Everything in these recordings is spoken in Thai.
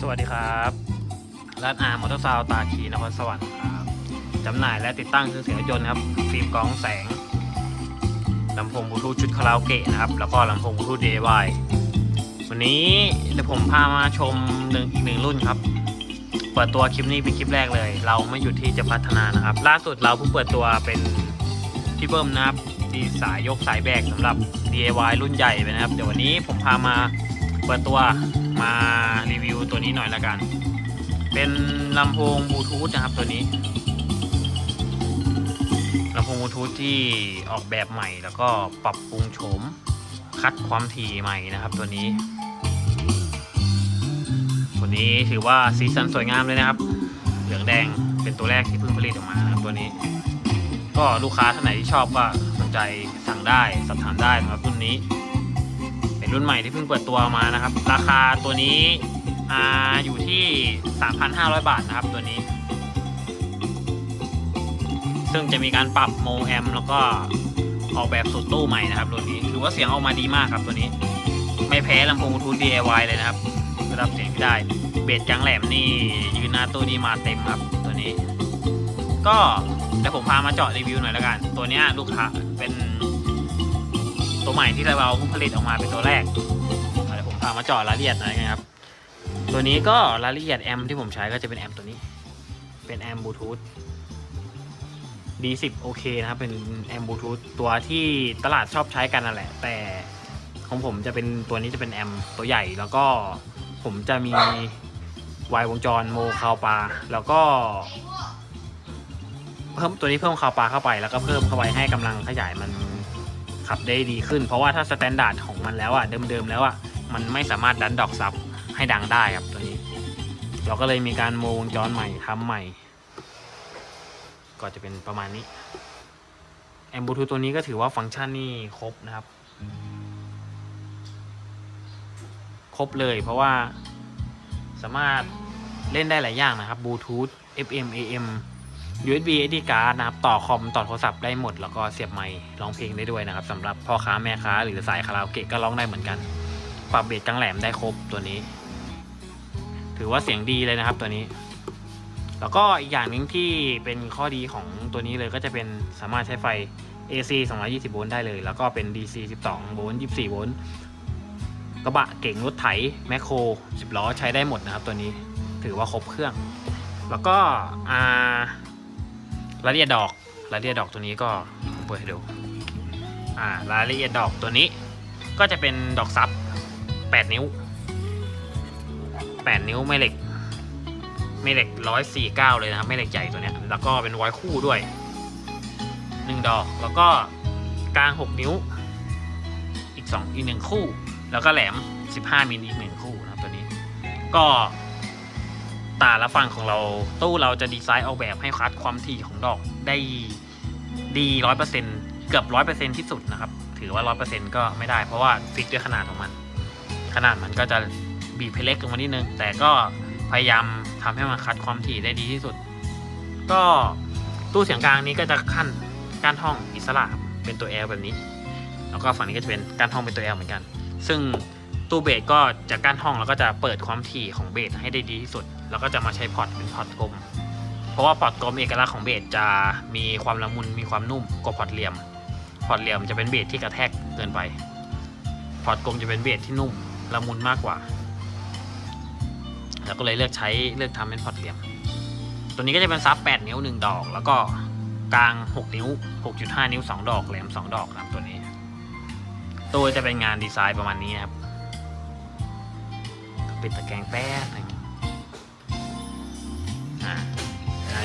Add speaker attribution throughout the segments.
Speaker 1: สวัสดีครับร้านอาร์มอเตอร์ซาวตาคีนครสวรรค์ครับจำหน่ายและติดตั้งเครื่องเสียงรถยนต์ครับฟิล์มกรองแสงลำโพงบลูทูธชุดคาราโอเกะนะครับ แล้วก็ลำโพงบลูทูธ DIY วันนี้เดี๋ยวผมพามาชมหนึ่งอีกหนึ่งรุ่นครับ เปิดตัวคลิปนี้เป็นคลิปแรกเลย เราไม่หยุดที่จะพัฒนานะครับ ล่าสุดเราเพิ่งเปิดตัวเป็นพี่เบิ้มนะครับที่สายยกสายแบกสำหรับ DIY รุ่นใหญ่ไปนะครับ เดี๋ยววันนี้ผมพามา เปิดตัวมารีวิวตัวนี้หน่อยละกัน เป็นลำโพงบลูทูธนะครับตัวนี้ลำโพงบลูทูธที่ออกแบบใหม่แล้วก็ปรับปรุงโฉมคัดความถี่ใหม่นะครับตัวนี้ ตัวนี้ถือว่าสีสันสวยงามเลยนะครับ เหลืองแดงเป็นตัวแรกที่เพิ่งผลิตออกมานะครับตัวนี้ ก็ลูกค้าท่านไหนที่ชอบก็สนใจสั่งได้สอบถามได้สำหรับรุ่นนี้ เป็นรุ่นใหม่ที่เพิ่งเปิดตัวมานะครับ ราคาตัวนี้อ่าอยู่ที่ 3,500 บาทนะครับตัวนี้ ซึ่งจะมีการปรับโมแอมแล้วก็ออกแบบสูตรตู้ใหม่นะครับรุ่นนี้ถือว่าเสียงออกมาดีมากครับตัวนี้ ไม่แพ้ลำโพงบลูทูธ DIY เลยนะครับระดับเสียงได้ เบสจังแหลมนี่ยืนหน้าตู้นี้มาเต็มครับตัวนี้ ก็เดี๋ยวผมพามาเจาะรีวิวหน่อยละกัน ตัวนี้ลูกค้าเป็น ตัวใหม่ที่เราเพิ่งผลิตออกมาเป็นตัวแรกเดี๋ยวผมพามาจาะรายละเอียดหน่อยนะครับ ตัวนี้ก็รายละเอียดแอมที่ผมใช้ก็จะเป็นแอมตัวนี้ เป็นแอมบลูทูธ D10 โอเคนะครับ เป็นแอมบลูทูธตัวที่ตลาดชอบใช้กันนั่นแหละ แต่ของผมจะเป็นตัวนี้จะเป็นแอมตัวใหญ่แล้วก็ผมจะมีวายวงจรโมคาวปา แล้วก็ เพิ่มตัวนี้เพิ่มคาวปาเข้าไป แล้วก็เพิ่มเข้าไปให้กำลังขยายมัน ขับได้ดีขึ้น เพราะว่าถ้าสแตนดาร์ดของมันแล้วอะเดิมๆแล้วอะมันไม่สามารถดันดอกซับให้ดังได้ครับตัวนี้ เราก็เลยมีการโมวงจรใหม่ทำใหม่ ก็จะเป็นประมาณนี้แอมบูทูตัวนี้ก็ถือว่าฟังก์ชันนี่ครบนะครับ ครบเลยเพราะว่าสามารถเล่นได้หลายอย่างนะครับบลูทูธ FM AM USB SD card นะครับต่อคอมต่อโทรศัพท์ได้หมด แล้วก็เสียบไมค์ร้องเพลงได้ด้วยนะครับสำหรับพ่อค้าแม่ค้าหรือสายคาราโอเกะก็ร้องได้เหมือนกันปรับเบสกลางแหลมได้ครบตัวนี้ ถือว่าเสียงดีเลยนะครับตัวนี้ แล้วก็อีกอย่างหนึ่งที่เป็นข้อดีของตัวนี้เลยก็จะเป็นสามารถใช้ไฟ AC 220 โวลต์ได้เลย แล้วก็เป็น DC 12 โวลต์ 24 โวลต์กระบะเก่งรถไถแมคโคร 10 ล้อใช้ได้หมดนะครับตัวนี้ถือว่าครบเครื่อง แล้วก็อ่า รายละเอียดดอกรายละเอียดดอกตัวนี้ก็เปิดให้ดูอ่ารายละเอียดดอกตัวนี้ ก็จะเป็นดอกซับ8 นิ้ว 8 นิ้วไม่เหล็กไม่เหล็ก 149 เลยนะครับไม่เหล็กใหญ่ตัวเนี้ยแล้วก็เป็นไว้คู่ด้วย 1 ดอกแล้วก็กลาง 6 นิ้ว อีก 2 อีก 1 คู่ แล้วก็แหลม 15มิลอีก 1 คู่นะครับตัวนี้ ก็ ตาละฝั่งของเราตู้เราจะดีไซน์ออกแบบให้คัดความถี่ของดอกได้ดีร้อยเปอร์เซ็นเกือบร้อยเปอร์เซ็นที่สุดนะครับ ถือว่าร้อยเปอร์เซ็นก็ไม่ได้เพราะว่าฟิกด้วยขนาดของมัน ขนาดมันก็จะบีบให้เล็กลงมานิดนึง แต่ก็พยายามทำให้มันคัดความถี่ได้ดีที่สุด ก็ตู้เสียงกลางนี้ก็จะขั้นก้านท่องอิสระเป็นตัว L แบบนี้ แล้วก็ฝั่งนี้ก็จะเป็นก้านท่องเป็นตัว L เหมือนกัน ซึ่งตู้เบสก็จะก้านท่องแล้วก็จะเปิดความถี่ของเบสให้ได้ดีที่สุด แล้วก็จะมาใช้พอร์ตเป็นพอร์ตกลม เพราะว่าพอร์ตกลมเอกลักษณ์ของเบสจะมีความละมุนมีความนุ่มกว่าพอร์ตเหลี่ยม พอร์ตเหลี่ยมจะเป็นเบสที่กระแทกเกินไป พอร์ตกลมจะเป็นเบสที่นุ่มละมุนมากกว่า แล้วก็เลยเลือกใช้เลือกทำเป็นพอร์ตเหลี่ยม ตัวนี้ก็จะเป็นซับ 8 นิ้ว 1 ดอก แล้วก็กลาง 6 นิ้ว 6.5 นิ้ว 2 ดอกแหลม 2 ดอกนะครับตัวนี้ ตัวจะเป็นงานดีไซน์ประมาณนี้นะครับปิดตะแกรงแป๊บนึง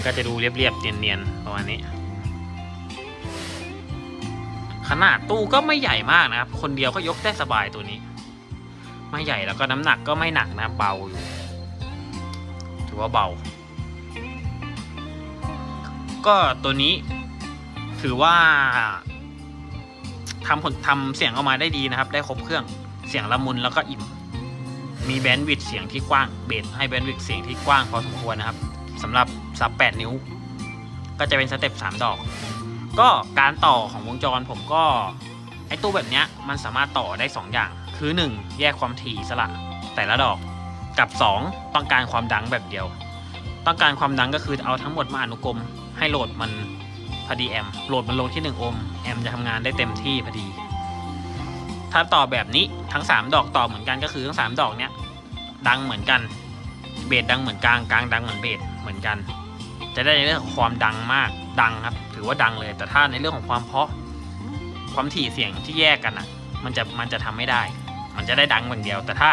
Speaker 1: างานก็จะดูเรียบๆเนียนๆประมาณนี้ ขนาดตู้ก็ไม่ใหญ่มากนะครับ คนเดียวก็ยกได้สบายตัวนี้ ไม่ใหญ่แล้วก็น้ำหนักก็ไม่หนักนะเบาอยู่ถือว่าเบา ก็ตัวนี้ ถือว่าทำผลทำเสียงออกมาได้ดีนะครับ ได้ครบเครื่องเสียงละมุนแล้วก็อิ่มมีแบนด์วิดเสียงที่กว้างเบสให้แบนด์วิดเสียงที่กว้างพอสมควรนะครับ สำหรับซับ 8 นิ้ว ก็จะเป็นสเต็ป 3 ดอก ก็การต่อของวงจรผมก็ ไอตู้แบบเนี้ยมันสามารถต่อได้ 2 อย่าง คือ 1 แยกความถี่สละแต่ละดอก กับ 2 ต้องการความดังแบบเดียว ต้องการความดังก็คือเอาทั้งหมดมาอนุกรมให้โหลดมันพอดีแอมโหลดมันลงที่ 1 โอห์มแอมจะทำงานได้เต็มที่พอดี ถ้าต่อแบบนี้ทั้ง 3 ดอกต่อเหมือนกันก็คือทั้ง 3 ดอกเนี้ยดังเหมือนกัน เบสดังเหมือนกลางกลางดังเหมือนเบส เหมือนกัน จะได้ในเรื่องของความดังมากดังครับ ถือว่าดังเลย แต่ถ้าในเรื่องของความเพาะ ความถี่เสียงที่แยกกันอะ มันจะมันจะทำไม่ได้ มันจะได้ดังอย่างเดียว แต่ถ้า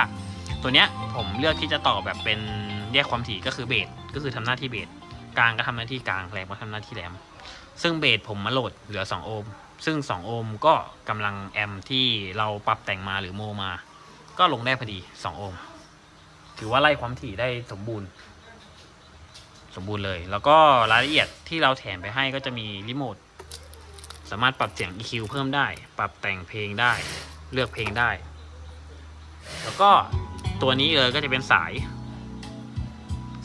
Speaker 1: ตัวเนี้ยผมเลือกที่จะต่อแบบเป็นแยกความถี่ก็คือเบสก็คือทำหน้าที่เบสกลางก็ทำหน้าที่กลางแหลมก็ทำหน้าที่แหลม ซึ่งเบสผมมาโหลดเหลือ 2 โอห์มซึ่ง 2 โอห์มก็กำลังแอมที่เราปรับแต่งมาหรือโมมา ก็ลงได้พอดี 2 โอห์มถือว่าไล่ความถี่ได้สมบูรณ์ สมบูรณ์เลย แล้วก็รายละเอียดที่เราแถมไปให้ก็จะมีรีโมทสามารถปรับเสียง EQ เพิ่มได้ ปรับแต่งเพลงได้ เลือกเพลงได้ แล้วก็ตัวนี้เลยก็จะเป็นสาย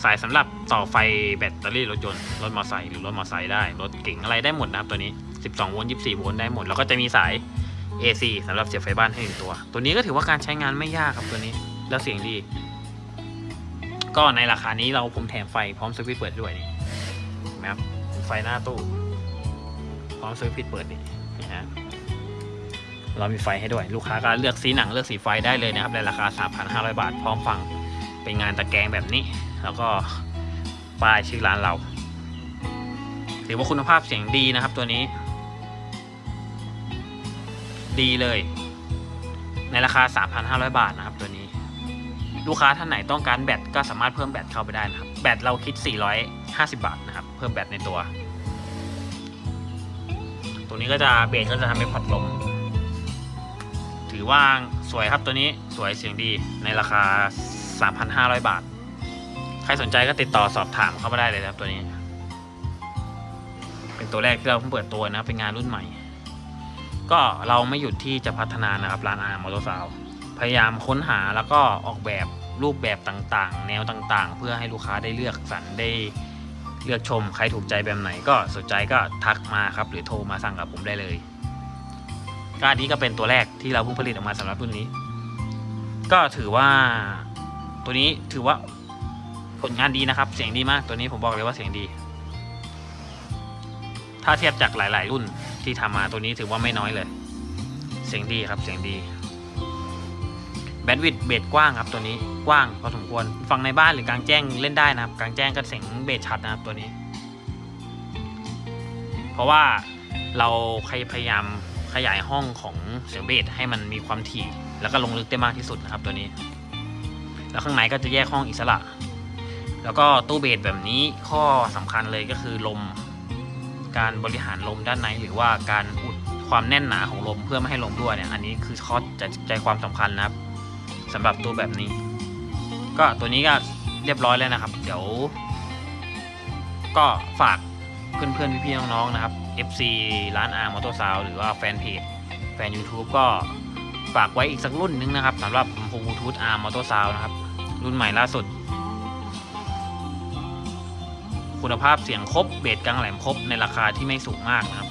Speaker 1: สายสำหรับต่อไฟแบตเตอรี่รถยนต์รถมอเตอร์ไซค์หรือรถมอเตอร์ไซค์ได้รถเก๋งอะไรได้หมดนะครับตัวนี้ 12 โวลต์ 24 โวลต์ได้หมด แล้วก็จะมีสาย AC สำหรับเสียบไฟบ้านให้หนึ่งตัว ตัวนี้ก็ถือว่าการใช้งานไม่ยากครับตัวนี้ แล้วเสียงดี ก็ในราคานี้เราผมแถมไฟพร้อมสวิตช์เปิดด้วยนี่นไหมครับไฟหน้าตู้ พร้อมสวิตช์ปิดเปิดนี่นี่ฮะเรามีไฟให้ด้วย ลูกค้าก็เลือกสีหนังเลือกสีไฟได้เลยนะครับในราคา 3,500 บาท พร้อมฟังเป็นงานตะแกรงแบบนี้ แล้วก็ป้ายชื่อร้านเราถือว่าคุณภาพเสียงดีนะครับตัวนี้ ดีเลย ในราคา 3,500 บาทนะครับตัวนี้ ลูกค้าท่านไหนต้องการแบตก็สามารถเพิ่มแบตเข้าไปได้นะครับ แบตเราคิด 450 บาทนะครับ เพิ่มแบตในตัว ตัวนี้ก็จะเบสก็จะทำเป็นพอร์ตลม ถือว่าสวยครับตัวนี้สวยเสียงดีในราคา 3,500 บาท ใครสนใจก็ติดต่อสอบถามเข้ามาได้เลยครับตัวนี้ เป็นตัวแรกที่เราเพิ่งเปิดตัวนะครับเป็นงานรุ่นใหม่ ก็เราไม่หยุดที่จะพัฒนานะครับร้านอาร์มอเตอร์ซาว พยายามค้นหาแล้วก็ออกแบบรูปแบบต่างๆ แนวต่างๆ เพื่อให้ลูกค้าได้เลือกสรรได้เลือกชมใครถูกใจแบบไหนก็สนใจก็ทักมาครับ หรือโทรมาสั่งกับผมได้เลยก็อันนี้ก็เป็นตัวแรกที่เราเพิ่งผลิตออกมาสำหรับรุ่นนี้ ก็ถือว่าตัวนี้ถือว่าผลงานดีนะครับ เสียงดีมากตัวนี้ผมบอกเลยว่าเสียงดี ถ้าเทียบจากหลาย ๆ รุ่นที่ทำมาตัวนี้ถือว่าไม่น้อยเลย เสียงดีครับเสียงดี แบนด์วิดเบสกว้างครับตัวนี้กว้างพอสมควรฟังในบ้านหรือกลางแจ้งเล่นได้นะครับกลางแจ้งก็เสียงเบสชัดนะครับตัวนี้ เพราะว่าเราพยายามขยายห้องของเสียงเบสให้มันมีความถี่ แล้วก็ลงลึกได้มากที่สุดนะครับตัวนี้ แล้วข้างในก็จะแยกห้องอิสระ แล้วก็ตู้เบสแบบนี้ข้อสำคัญเลยก็คือลม การบริหารลมด้านในหรือว่าการอุดความแน่นหนาของลมเพื่อไม่ให้ลมรั่วเนี่ยอันนี้คือข้อใจใจความสำคัญนะครับ สำหรับตัวแบบนี้ ก็ตัวนี้ก็เรียบร้อยแล้วนะครับ เดี๋ยว ก็ฝากเพื่อนๆพี่ๆน้องๆนะครับ FC ร้านอาร์มอเตอร์ซาวหรือว่าแฟนเพจแฟน YouTube ก็ฝากไว้อีกสักรุ่นนึงนะครับสำหรับลำโพงบลูทูธอาร์มอเตอร์ซาวนะครับ รุ่นใหม่ล่าสุด คุณภาพเสียงครบเบสกลางแหลมครบในราคาที่ไม่สูงมากนะครับ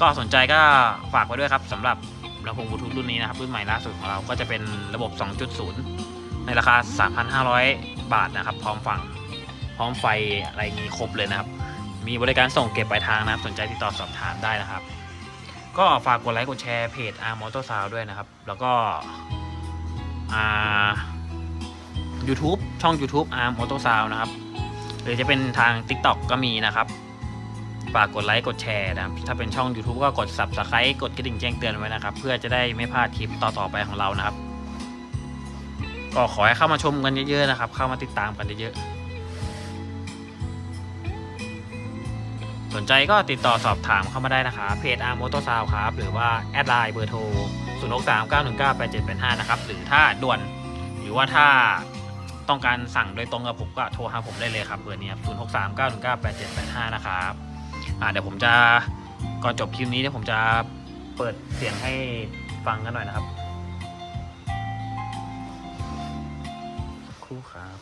Speaker 1: ก็สนใจก็ฝากไว้ด้วยครับสำหรับ ลำโพงบลูทูธรุ่นนี้นะครับรุ่นใหม่ล่าสุดของเราก็จะเป็นระบบ 2.0 ในราคา 3,500 บาทนะครับ พร้อมฟัง พร้อมไฟอะไรงี้ครบเลยนะครับ มีบริการส่งเก็บปลายทางนะครับ สนใจติดต่อสอบถามได้นะครับ ก็ฝากกดไลค์กดแชร์เพจ a r m o t o r Sound ด้วยนะครับ แล้วก็อ่า YouTube ช่อง YouTube Arm Auto Sound นะครับ หรือจะเป็นทาง TikTok ก็มีนะครับ ฝากกดไลค์กดแชร์นะครับถ้าเป็นช่อง YouTube ก็กด Subscribe กดกระดิ่งแจ้งเตือนไว้นะครับ เพื่อจะได้ไม่พลาดคลิปต่อๆไปของเรานะครับ ก็ขอให้เข้ามาชมกันเยอะๆนะครับ เข้ามาติดตามกันเยอะๆสนใจก็ติดต่อสอบถามเข้ามาได้นะครับเพจ a r m o t o r Sound ครับ หรือว่าแอดไลน์เบอร์โทร0 6 3 9 1 9 8 7 8 5นะครับหรือถ้าด่วนหรือว่าถ้าต้องการสั่งโดยตรงกับผมก็โทรหาผมได้เลยครับเบอร์นี้ครับ0 6 3 9 1 9 8 7 8 5นะครับ อ่าเดี๋ยวผมจะก่อนจบคลิปนี้เดี๋ยวผมจะเปิดเสียงให้ฟังกันหน่อยนะครับครู่ครับ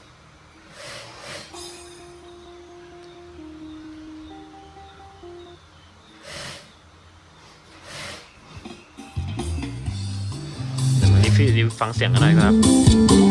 Speaker 1: เดี๋ยวมารีวิวฟังเสียงกันหน่อยครับ